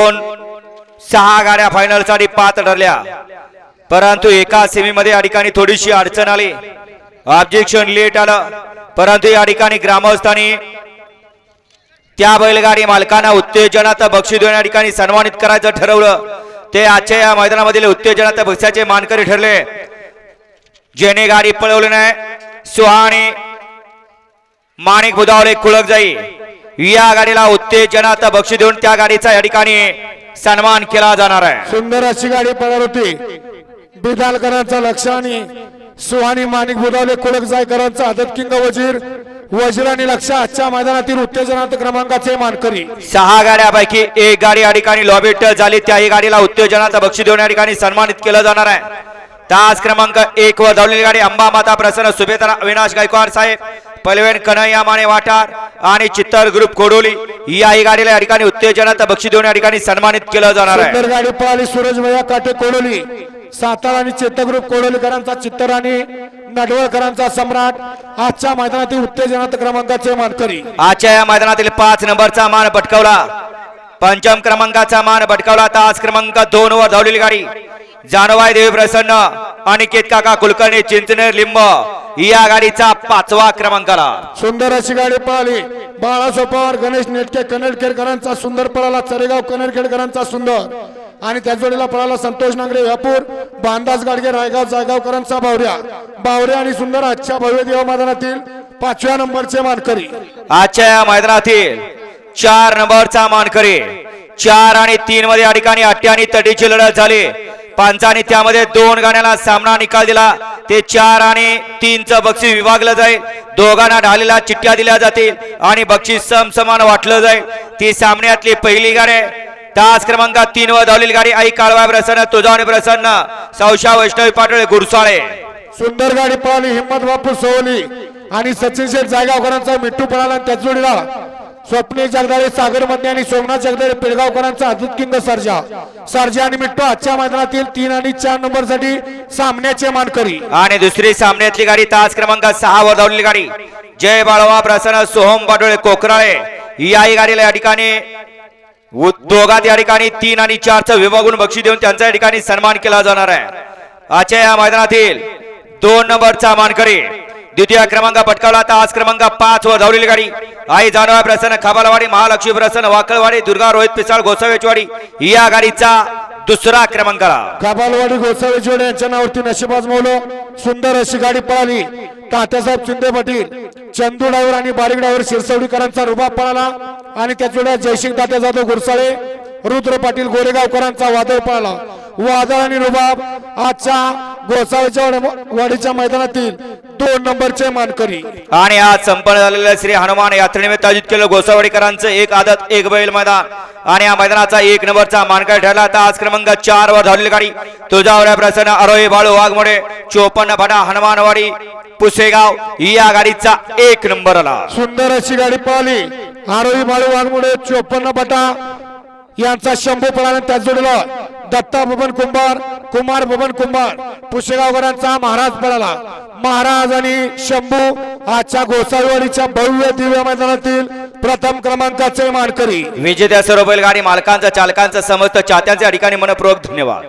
दोन सहा गाड्या फायनलसाठी पात्र ठरल्या. परंतु एका सेमीमध्ये या ठिकाणी थोडीशी अडचण आली. ऑब्जेक्शन लेट आलं. परंतु या ठिकाणी ग्रामस्थांनी त्या बैलगाडी मालकांना उत्तेजनात बक्षीस देऊन या ठिकाणी सन्मानित करायचं ठरवलं. ते आजच्या या मैदानामधील उत्तेजनात बक्षाचे मानकरी ठरले. जेणे गाडी पळवली नाही. सुहाणी माणिक बुधावले कुळक जाई या गाडीला उत्तेजनात बक्षीस देऊन त्या गाडीचा या ठिकाणी सन्मान केला जाणार आहे. सुंदर अशी गाडी पळत होती. बिदालकरांचा लक्ष आणि सुहानी माणिक बुधावले कुळक जायकरांचा आदत किंग वजीर वजीर आणि लक्ष आजच्या मैदानातील उत्तेजनात क्रमांकाचे मानकरी. सहा गाड्यापैकी एक गाडी या ठिकाणी लॉबी टच झाली. त्याही गाडीला उत्तेजनाचा बक्षीस देऊन या ठिकाणी सन्मानित केलं जाणार आहे. तास क्रमांक एक वर धावलेली गाडी अंबा माता प्रसन्न सुभेदार अविनाश गायकवाड साहेब पलवेन कन्हैया माने वाटार आणि चित्तर ग्रुप कोडोली याही गाडीला या ठिकाणी उत्तेजनाचा बक्षीस देऊन या ठिकाणी सन्मानित केलं जाणार आहे. गाडी पळाली सूरज भैया काटे कोडोली. सातारा आणि चेतग्रुप कोडोलीकरांचा चित्तर आणि नडवळकरांचा सम्राट. आजच्या मैदानातील उत्तेजनात क्रमांकाचे मानकरी. आजच्या या मैदानातील पाच नंबरचा मान पटकावला पंचम क्रमांकाचा मान पटकावला तास क्रमांक दोन वर धावलेली गाडी. जानवाय देवी प्रसन्न अनिकेत काका कुलकर्णी चिंचनेर लिंब. या गाडीचा पाचवा क्रमांकाला सुंदर अशी गाडी पळाली बाळासाहेब पवार गणेश नेटके कनेरखेडकरांचा सुंदर पळाला. चरेगाव कनेरखेडकरांचा सुंदर. आणि त्या जोडीला पळाला संतोष नांगरे व्यापूर बांदास गाडगे रायगाव जायगावकरांचा बावऱ्या. बावऱ्या आणि सुंदर आजच्या भव्य देव मैदानातील पाचव्या नंबरचे मानकरी. आजच्या या मैदानातील चार नंबरचा मानकरी. चार आणि तीन मध्ये या ठिकाणी अट्टी आणि तटीची लढत झाली. पांचाने त्यामध्ये दोन गाण्याला सामना निकाल दिला. ते चार आणि तीनचं बक्षीस विभागलं जाईल. दोघांना ढालेला चिठ्ठ्या दिल्या जातील आणि बक्षीस समसमान वाटलं जाईल. ती सामन्यातली पहिली गाणे. तास क्रमांक तीन वर धावलेली गाडी आई काळवा प्रसन्न तुझावणी प्रसन्न. सौशा वैष्णवी पाटोळे गुरसाळे सुंदर गाडी पळाली हिम्मत बापू सोवली आणि सचिन शेठ जायगावकरांचा मिट्टू पळाला त्याच जोडीला स्वप्नील जगदाळे सागरमध्ये आणि सोमनाथ जगदाळे पिळगावकरांचा अद्भुत किंग सर्जा. सर्जा आणि मिट्टो आजच्या मैदानातील तीन आणि चार नंबरसाठी सामन्याचे मानकरी. आणि दुसरी सामन्यातली गाडी तास क्रमांक सहा वर धावलेली गाडी. जय बाळवा प्रसन्न सोहम बाडोळे कोकराळे. याही गाडीला या ठिकाणी दोघात या ठिकाणी तीन आणि चारचं विभागून बक्षी देऊन त्यांचा या ठिकाणी सन्मान केला जाणार आहे. आजच्या या मैदानातील दोन नंबरचा मानकरी द्वितीय क्रमांक पटकावला तास क्रमांक पाच वर धावलेली गाडी. आई जानवा प्रसन्न खाबालवाडी महालक्ष्मी प्रसन्न वाकळवाडी दुर्गा रोहित पिसाळ गोसावेचवाडी या गाडीचा दुसरा क्रमांकाला कबालवाडी गोसावेचवाडी यांच्या नावावरती नशिबाज आजमावलं. सुंदर अशी गाडी पळाली. तात्यासाहेब शिंदे पाटील चंदू डावर आणि बारीक डावर शिरसवडीकरांचा रुबाब पळाला. आणि त्या जोड्या जयसिंग तात्या जाधव गुरसाळे रुद्र पाटील गोरेगावकरांचा वादळ पळाला. वादळ आणि रुबाब आजच्या गोसावेच्या वाडीच्या मैदानातील दोन नंबरचे मानकरी. आणि आज संपन्न झालेल्या श्री हनुमान यात्रेनिमित्त आयोजित केलं गोसावडीकरांचं एक आदत एक बैल मैदान. आणि या मैदानाचा एक नंबरचा मानकर ठरला आता आज क्रमांक चार वर धावलेली गाडी. तुझ्यावर प्रसन्न अरोही बाळू वाघमोडे चोपन्न फटा हनुमानवाडी पुसेगाव या गाडीचा एक नंबर आला. सुंदर अशी गाडी पळाली आरोही बाळू वाघमुळे चोपन्न बटा यांचा शंभू पळाला त्याच जोडीला. दत्ता बबन कुंभार कुमार बबन कुंभार पुशेगावकरांचा महाराज पळाला. महाराज आणि शंभू आजच्या गोसाईवाडीच्या भव्य दिव्य मैदानातील प्रथम क्रमांकाचे मानकरी. विजेत्या सर्व बैलगाडी मालकांचा चालकांचा समस्त चाहत्यांच्या ठिकाणी मनपूर्वक धन्यवाद.